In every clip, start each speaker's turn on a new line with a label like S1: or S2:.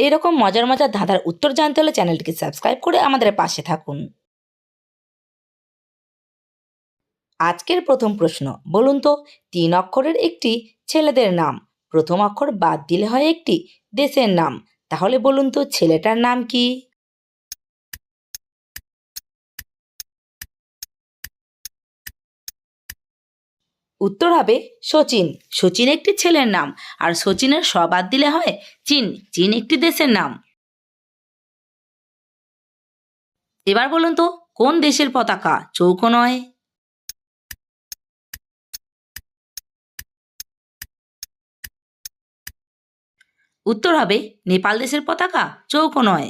S1: এইরকম মজার মজার ধাঁধার উত্তর জানতে হলে চ্যানেলটিকে সাবস্ক্রাইব করে আমাদের পাশে থাকুন। আজকের প্রথম প্রশ্ন, বলুন তো, তিন অক্ষরের একটি ছেলেদের নাম। প্রথম অক্ষর বাদ দিলে হয় একটি দেশের নাম। তাহলে বলুন তো, ছেলেটার নাম কি? উত্তর হবে সচিন সচিন একটি ছেলের নাম, আর সচিনের স বাদ দিলে হয় চীন। চীন একটি দেশের নাম। এবার বলুন তো, কোন দেশের পতাকা? চৌকো নয়। উত্তর হবে নেপাল দেশের পতাকা, চৌকো নয়।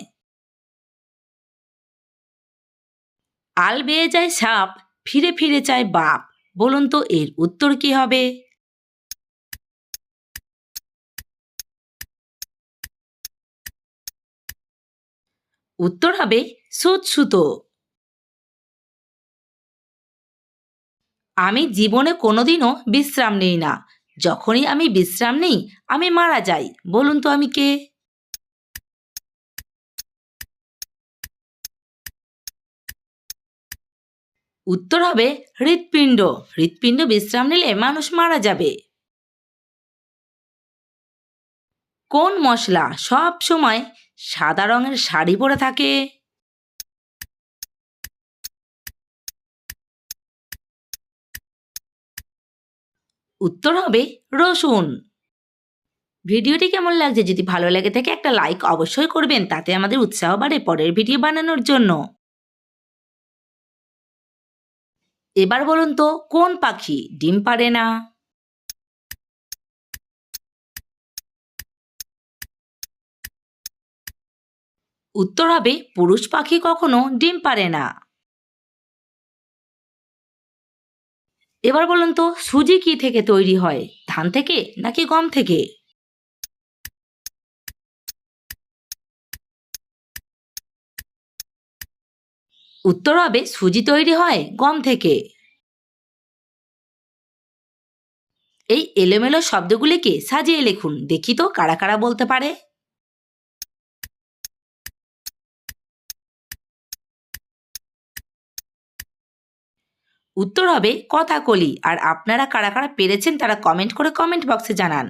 S1: আল বেয়ে যায় সাপ, ফিরে ফিরে চায় বাপ। বলুন তো এর উত্তর কি হবে? উত্তর হবে সুত সুতো। আমি জীবনে কোনোদিনও বিশ্রাম নেই না। যখনই আমি বিশ্রাম নেই, আমি মারা যাই। বলুন তো আমি কে? উত্তর হবে হৃৎপিণ্ড। হৃৎপিণ্ড বিশ্রাম নিলে মানুষ মারা যাবে। কোন মশলা সব সময় সাদা রঙের শাড়ি পরে থাকে? উত্তর হবে রসুন। ভিডিওটি কেমন লাগছে? যদি ভালো লাগে থাকে একটা লাইক অবশ্যই করবেন, তাতে আমাদের উৎসাহ বাড়ে পরের ভিডিও বানানোর জন্য। এবার বলুন তো, কোন পাখি ডিম পারে না? উত্তর হবে, পুরুষ পাখি কখনো ডিম পারে না। এবার বলুন তো, সুজি কি থেকে তৈরি হয়? ধান থেকে নাকি গম থেকে? উত্তর হবে সুজি তৈরি হয় গম থেকে। এই এলোমেলো শব্দগুলিকে সাজিয়ে লিখুন, দেখি তো কারা কারা বলতে পারে। উত্তর হবে কথাকলি, আর আপনারা কারা কারা পেরেছেন তারা কমেন্ট করে কমেন্ট বক্সে জানান।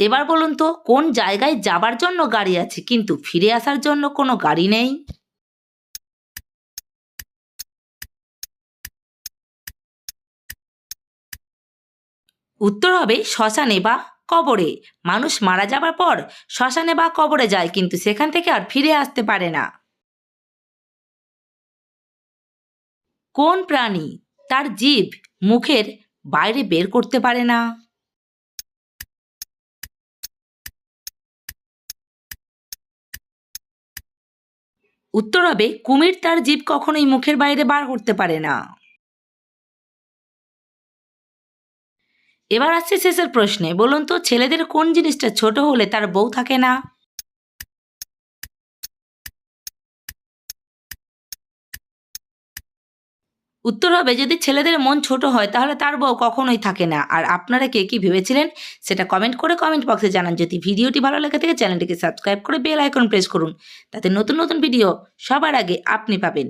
S1: এবার বলুন তো, কোন জায়গায় যাবার জন্য গাড়ি আছে? কিন্তু ফিরে আসার জন্য কোনো গাড়ি নেই। উত্তর হবে শ্মশানে বা কবরে। মানুষ মারা যাবার পর শ্মশানে বা কবরে যায়, কিন্তু সেখান থেকে আর ফিরে আসতে পারে না। কোন প্রাণী তার জীব মুখের বাইরে বের করতে পারে না? উত্তর হবে, কুমির তার জীব কখনোই মুখের বাইরে বার করতে পারে না। এবার আসছে শেষের প্রশ্নে, বলুন তো, ছেলেদের কোন জিনিসটা ছোট হলে তার বউ থাকে না? উত্তর হবে, যদি ছেলেদের মন ছোট হয়, তাহলে তার বউ কখনোই থাকে না। আর আপনারা কে কি ভেবেছিলেন, সেটা কমেন্ট করে কমেন্ট বক্সে জানান। যদি ভিডিওটি ভালো লাগে থাকে, চ্যানেলটিকে সাবস্ক্রাইব করে বেল আইকন প্রেস করুন। তাতে নতুন নতুন ভিডিও সবার আগে আপনি পাবেন।